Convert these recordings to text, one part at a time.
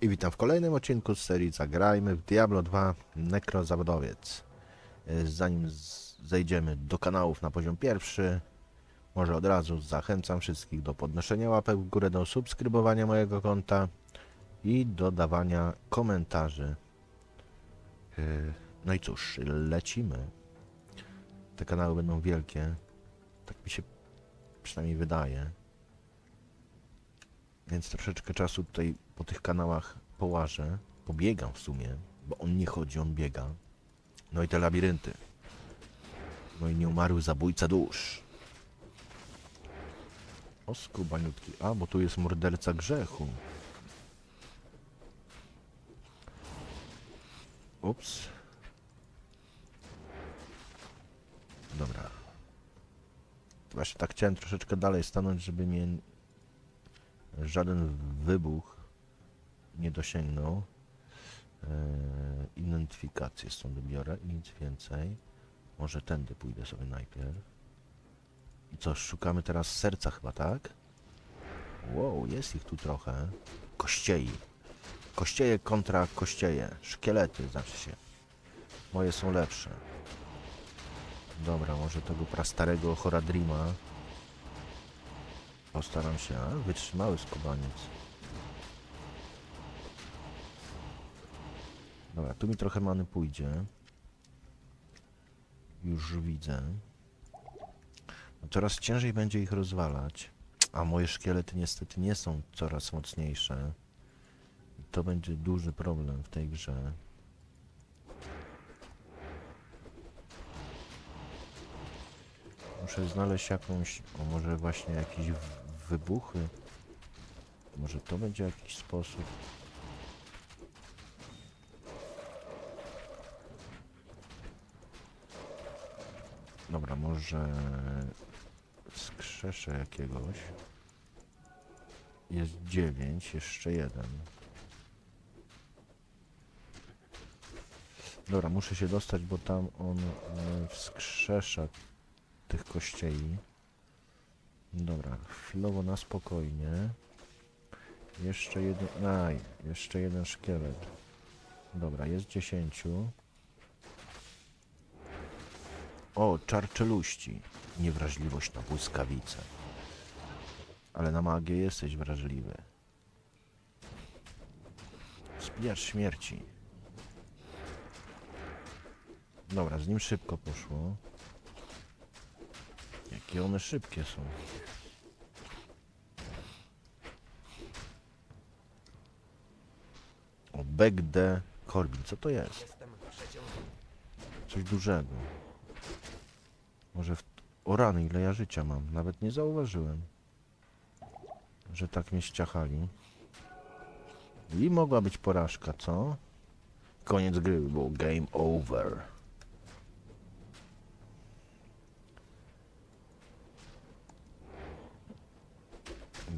I witam w kolejnym odcinku z serii Zagrajmy w Diablo 2 Nekrozawodowiec. E, Zanim zejdziemy do kanałów na poziom pierwszy, może od razu zachęcam wszystkich do podnoszenia łapek w górę, do subskrybowania mojego konta i dodawania komentarzy. E, No i cóż, lecimy. Te kanały będą wielkie. Tak mi się przynajmniej wydaje. Więc troszeczkę czasu tutaj po tych kanałach połażę. Pobiegam w sumie, bo on nie chodzi, on biega. No i te labirynty. No i nieumarły zabójca dusz. O skubaniutki. A, bo tu jest morderca grzechu. Ups. Dobra. Właśnie tak chciałem troszeczkę dalej stanąć, żeby mnie żaden wybuch nie dosięgnął. Eee, identyfikację stąd biorę i nic więcej. Może tędy pójdę sobie najpierw. I co, szukamy teraz serca chyba, tak? Wow, jest ich tu trochę. Kościei. Kościeje kontra kościeje. Szkielety, znaczy się. Moje są lepsze. Dobra, może tego prastarego Horadrima Postaram się. A, wytrzymały skubaniec. Dobra, tu mi trochę many pójdzie. Już widzę. No coraz ciężej będzie ich rozwalać. A moje szkielety niestety nie są coraz mocniejsze. I to będzie duży problem w tej grze. Muszę znaleźć jakąś, o może właśnie jakieś w- wybuchy. Może to będzie jakiś sposób. Dobra, może wskrzeszę jakiegoś. Jest dziewięć, jeszcze jeden. Dobra, muszę się dostać, bo tam on e, wskrzesza tych kościei. Dobra, chwilowo na spokojnie. Jeszcze jeden. Aj, jeszcze jeden szkielet. Dobra, jest dziesięciu. O, czar czeluści. Niewrażliwość na błyskawice. Ale na magię jesteś wrażliwy. Spijacz śmierci. Dobra, z nim szybko poszło. Jakie one szybkie są. O, Back de Corbin. Co to jest? Coś dużego. Może w... O rany, ile ja życia mam. Nawet nie zauważyłem. Że tak mnie ściachali. I mogła być porażka, co? Koniec gry, było game over.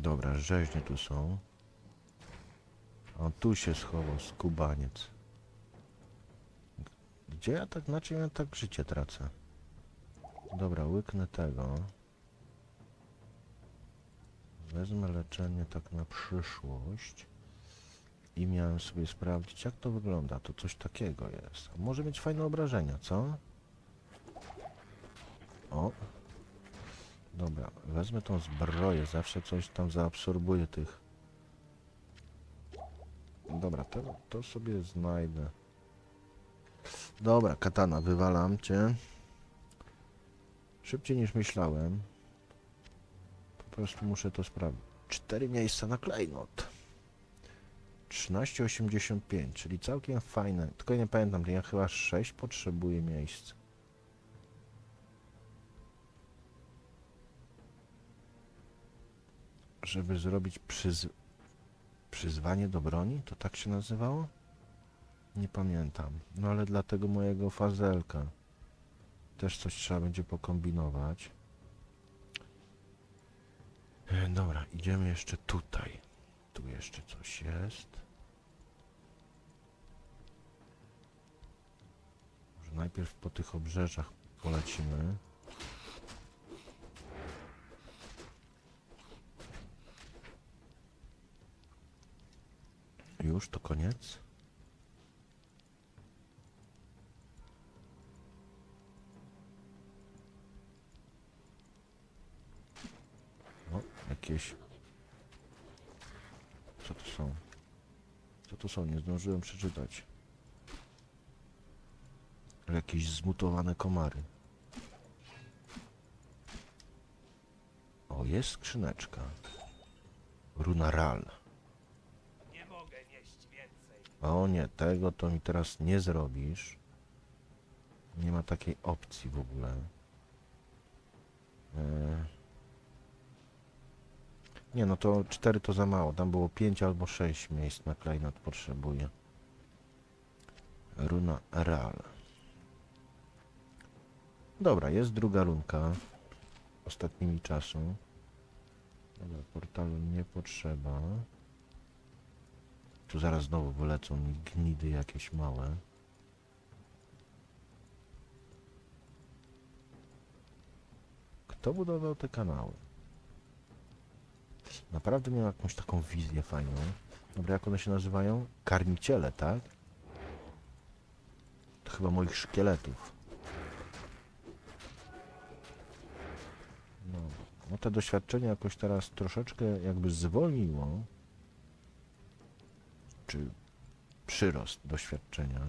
Dobra, rzeźnie tu są. O, tu się schował skubaniec. Gdzie ja tak, na czym ja tak życie tracę? Dobra, łyknę tego. Wezmę leczenie tak na przyszłość. I miałem sobie sprawdzić, jak to wygląda. To coś takiego jest. Może mieć fajne obrażenia, co? O. Dobra, wezmę tą zbroję. Zawsze coś tam zaabsorbuje tych. Dobra, to, to sobie znajdę. Dobra, katana, wywalam cię. Szybciej niż myślałem. Po prostu muszę to sprawdzić. Cztery miejsca na klejnot. 13,85, czyli całkiem fajne. Tylko nie pamiętam, ja chyba 6 potrzebuję miejsc. Żeby zrobić przyz... przyzwanie do broni? To tak się nazywało? Nie pamiętam. No ale dla tego mojego fazelka też coś trzeba będzie pokombinować. E, Dobra, idziemy jeszcze tutaj. Tu jeszcze coś jest. Może najpierw po tych obrzeżach polecimy. Już, to koniec? O, jakieś... Co to są? Co to są? Nie zdążyłem przeczytać. Jakieś zmutowane komary. O, jest skrzyneczka. Runa Ral. Nie mogę nieść więcej. O nie, tego to mi teraz nie zrobisz. Nie ma takiej opcji w ogóle. E... Nie, no to 4 to za mało. Tam było 5 albo 6 miejsc na klejnot potrzebuję. Runa Real. Dobra, jest druga runka. Ostatnimi czasu. Dobra, portalu nie potrzeba. Tu zaraz znowu wylecą mi gnidy jakieś małe. Kto budował te kanały? Naprawdę miał jakąś taką wizję fajną. Dobra, jak one się nazywają? Karmiciele, tak? To chyba moich szkieletów. No, no te doświadczenie jakoś teraz troszeczkę jakby zwolniło czy przyrost doświadczenia.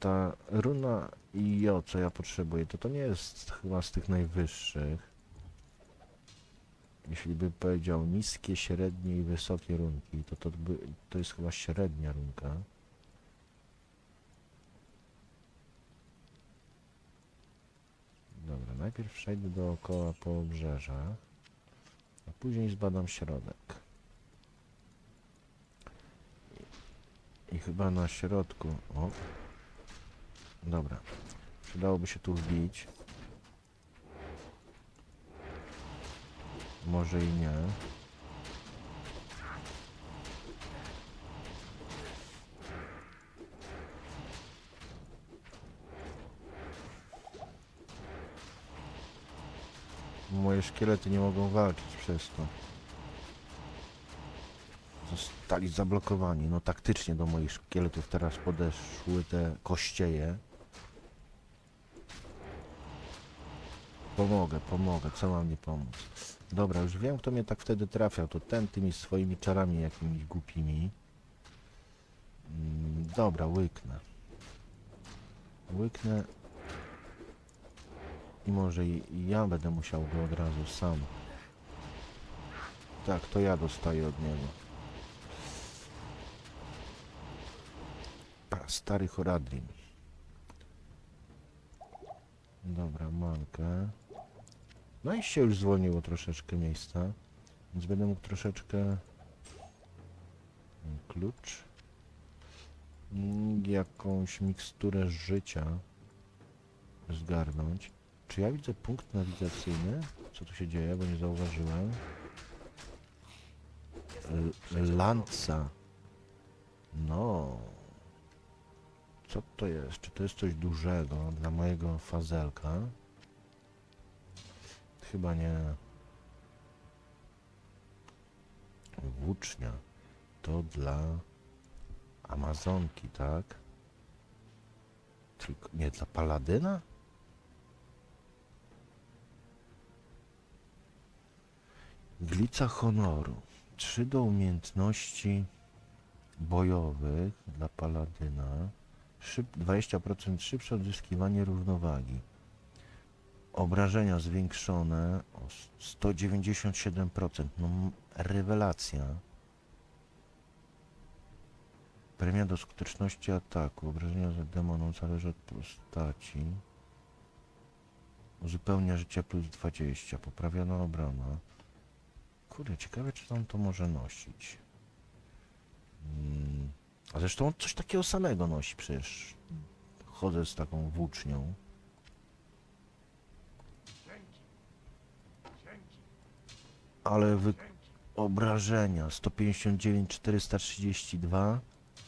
Ta runa IO, co ja potrzebuję, to to nie jest chyba z tych najwyższych. Jeśli by powiedział niskie, średnie i wysokie runki, to to, by, to jest chyba średnia runka. Dobra, najpierw przejdę dookoła po obrzeżach, a później zbadam środek. I chyba na środku... O! Dobra. Przydałoby się tu wbić. Może i nie. Moje szkielety nie mogą walczyć przez to. Zostali zablokowani. No taktycznie do moich szkieletów teraz podeszły te kościeje. Pomogę, pomogę. Co mam nie pomóc? Dobra, już wiem, kto mnie tak wtedy trafiał. To ten tymi swoimi czarami jakimiś głupimi. Mm, Dobra, łyknę. Łyknę i może i ja będę musiał go od razu sam. Tak, to ja dostaję od niego. Pa, stary Horadrim. Dobra, mankę. No i się już zwolniło troszeczkę miejsca. Więc będę mógł troszeczkę... Klucz. Mm, Jakąś miksturę życia zgarnąć. Czy ja widzę punkt nawigacyjny? Co tu się dzieje, bo nie zauważyłem. L Lanca. No. Co to jest? Czy to jest coś dużego dla mojego fazelka? Chyba nie. Włócznia. To dla Amazonki, tak? Tylko nie dla Paladyna? Glica honoru. Trzy do umiejętności bojowych dla paladyna. Szyb, 20% szybsze odzyskiwanie równowagi. Obrażenia zwiększone o s- 197%. No, rewelacja. Premia do skuteczności ataku. Obrażenia za demoną zależy od postaci. Uzupełnia życia plus 20. Poprawiona obrona. Kurde, ciekawe czy on to może nosić. Mm. A zresztą on coś takiego samego nosi przecież. Chodzę z taką włócznią. Ale wy... Obrażenia 159 432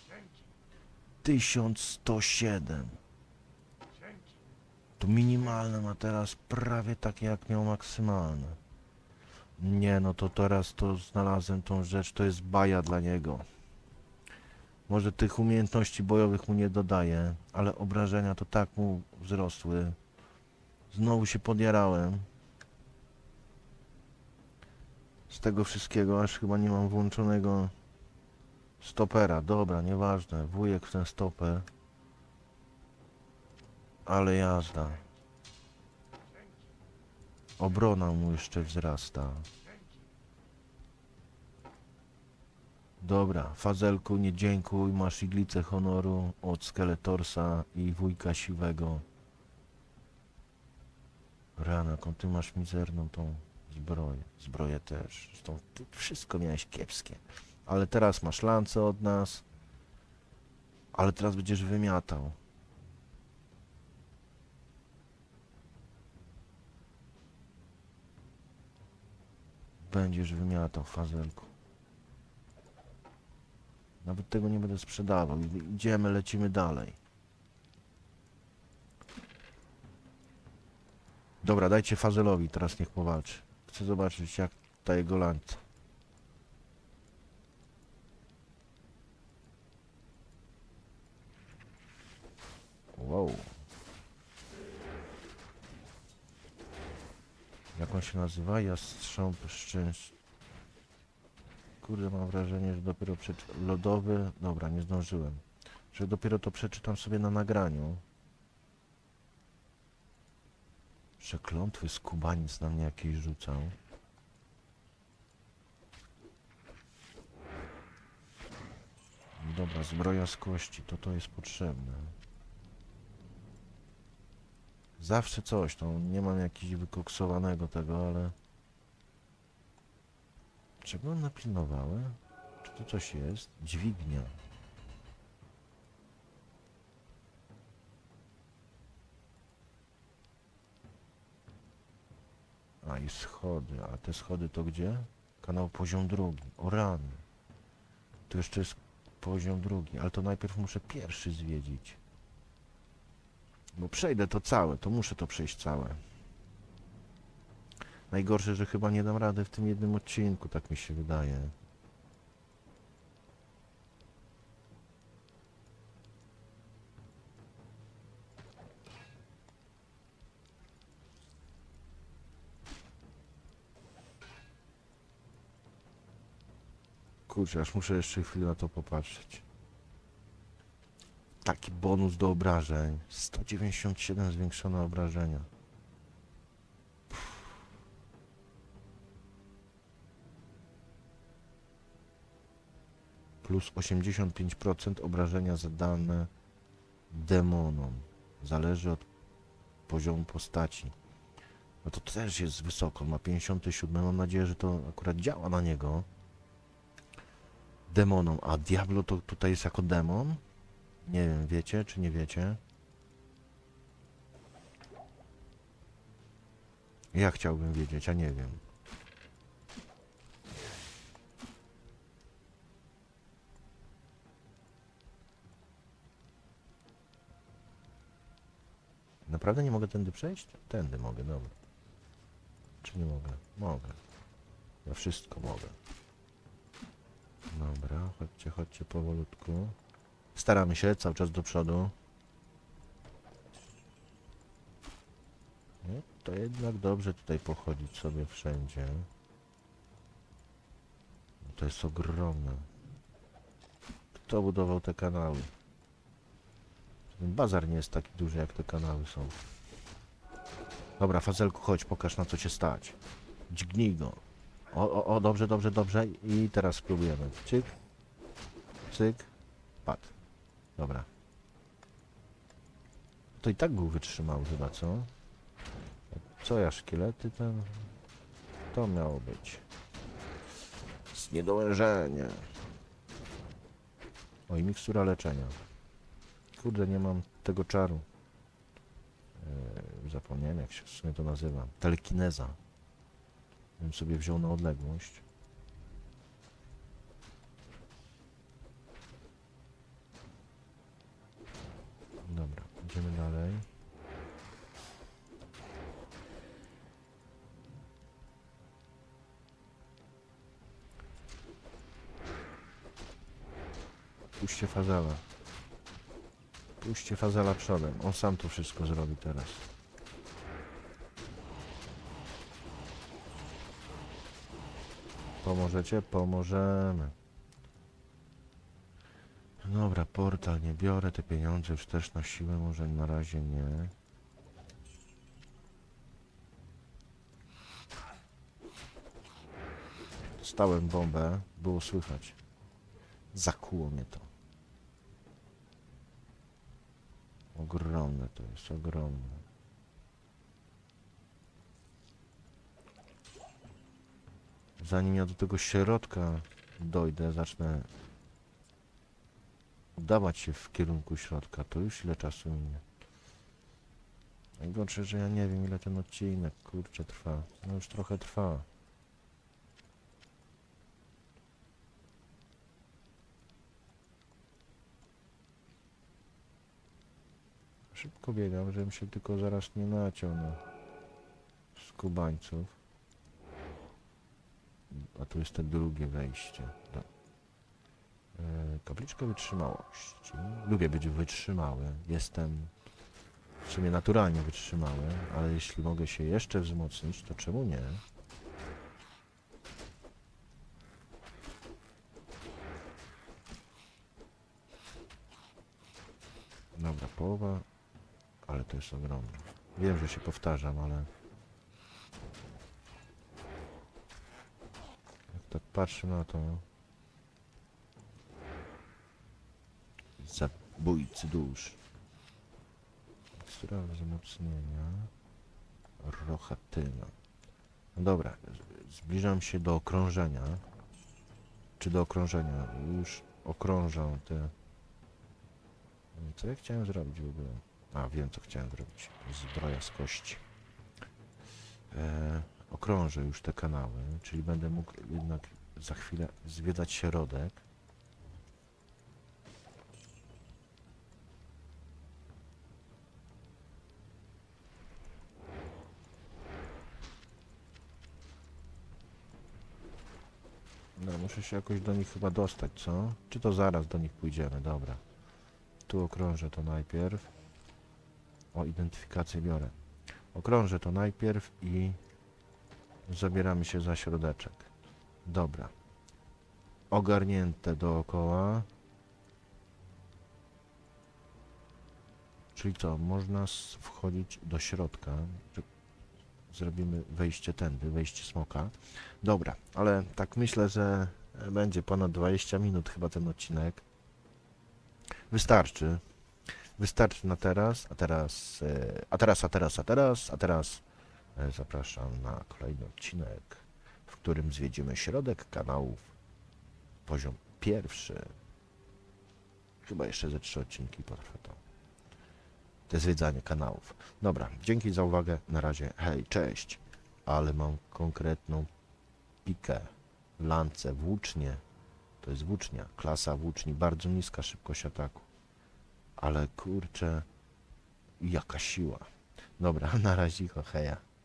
Dzięki. 1107 Dzięki. To minimalne ma teraz prawie takie jak miał maksymalne. Nie, no to teraz to znalazłem tą rzecz, to jest baja dla niego. Może tych umiejętności bojowych mu nie dodaję, ale obrażenia to tak mu wzrosły. Znowu się podjarałem. Z tego wszystkiego, aż chyba nie mam włączonego stopera. Dobra, nieważne. Wujek w ten stoper. Ale jazda. Obrona mu jeszcze wzrasta. Dobra, Fazelku, nie dziękuj, masz iglicę honoru od Skeletorsa i wujka siwego. Rana, ty masz mizerną tą zbroję. Zbroję też. Zresztą ty wszystko miałeś kiepskie. Ale teraz masz lance od nas. Ale teraz będziesz wymiatał. Będziesz wymiatał, Fazelku. Nawet tego nie będę sprzedawał. Idziemy, lecimy dalej. Dobra, dajcie Fazelowi, teraz niech powalczy. Chcę zobaczyć, jak ta jego lanca. Wow. Jak on się nazywa? Jastrząb szczęść. Kurde, mam wrażenie, że dopiero przeczy... Lodowy... Dobra, nie zdążyłem. Że dopiero to przeczytam sobie na nagraniu. Przeklątwy skubaniec na mnie jakieś rzucał. Dobra, zbroja z kości, to to jest potrzebne. Zawsze coś, to nie mam jakiegoś wykoksowanego tego, ale... Czego on napilnowały? Czy tu coś jest? Dźwignia. A i schody. A te schody to gdzie? Kanał poziom drugi. O rany. Tu jeszcze jest poziom drugi, ale to najpierw muszę pierwszy zwiedzić. Bo przejdę to całe, to muszę to przejść całe. Najgorsze, że chyba nie dam rady w tym jednym odcinku, tak mi się wydaje. Kurczę, aż muszę jeszcze chwilę na to popatrzeć. Taki bonus do obrażeń. 197 zwiększone obrażenia. Plus 85% obrażenia zadane demonom. Zależy od poziomu postaci. No to też jest wysoko. Ma 57. Mam nadzieję, że to akurat działa na niego. Demonom. A Diablo to tutaj jest jako demon? Nie wiem, wiecie czy nie wiecie? Ja chciałbym wiedzieć, a nie wiem. Naprawdę nie mogę tędy przejść? Tędy mogę, dobra. Czy nie mogę? Mogę. Ja wszystko mogę. Dobra, chodźcie, chodźcie powolutku. Staramy się cały czas do przodu. Nie, to jednak dobrze tutaj pochodzić sobie wszędzie. To jest ogromne. Kto budował te kanały? Ten bazar nie jest taki duży jak te kanały są. Dobra, Fazelku, chodź, pokaż na co cię stać. Dźgnij go. O, o, o, dobrze, dobrze, dobrze. I teraz spróbujemy. Cyk. Cyk. Padł. Dobra. To i tak był wytrzymały chyba, co? Co ja, szkielety ten? To miało być. Zniedołężenie. O, i mikstura leczenia. Kurde, nie mam tego czaru. Yy, zapomniałem, jak się w sumie to nazywa. Telekineza. Bym sobie wziął na odległość. Dobra, idziemy dalej. Puśćcie fazala. Puśćcie fazala przodem. On sam tu wszystko zrobi teraz. Pomożecie? Pomożemy. Portal nie biorę, te pieniądze już też na siłę może na razie nie. Stałem bombę, było słychać. Zakuło mnie to. Ogromne to jest, ogromne. Zanim ja do tego środka dojdę, zacznę udawać się w kierunku środka, to już ile czasu minie. Najgorsze, że ja nie wiem ile ten odcinek, kurczę, trwa. No już trochę trwa. Szybko biegam, żebym się tylko zaraz nie naciął na skubańców. A tu jest te drugie wejście. Do... E, kapliczka wytrzymałości. Lubię być wytrzymały. Jestem w sumie naturalnie wytrzymały, ale jeśli mogę się jeszcze wzmocnić, to czemu nie? Dobra, połowa, ale to jest ogromne. Wiem, że się powtarzam, ale jak tak patrzę na to, zabójcy dusz. Mikstura wzmocnienia. Rochatyna. No dobra, zbliżam się do okrążenia. Czy do okrążenia? Już okrążam te... Co ja chciałem zrobić w ogóle? A, wiem co chciałem zrobić. Zbroja z kości. E, okrążę już te kanały, czyli będę mógł jednak za chwilę zwiedzać środek. No, muszę się jakoś do nich chyba dostać, co? Czy to zaraz do nich pójdziemy? Dobra. Tu okrążę to najpierw. O, identyfikację biorę. Okrążę to najpierw i zabieramy się za środeczek. Dobra. Ogarnięte dookoła. Czyli co, można wchodzić do środka. Zrobimy wejście tędy, wejście smoka. Dobra, ale tak myślę, że będzie ponad 20 minut chyba ten odcinek. Wystarczy. Wystarczy na teraz, a teraz, e, a teraz, a teraz, a teraz, a teraz e, zapraszam na kolejny odcinek, w którym zwiedzimy środek kanałów, poziom pierwszy. Chyba jeszcze ze trzy odcinki potrwa to. Te zwiedzanie kanałów. Dobra, dzięki za uwagę. Na razie, hej, cześć. Ale mam konkretną pikę, lance, włócznie. To jest włócznia, klasa włóczni, bardzo niska szybkość ataku. Ale kurczę, jaka siła. Dobra, na razie, heja.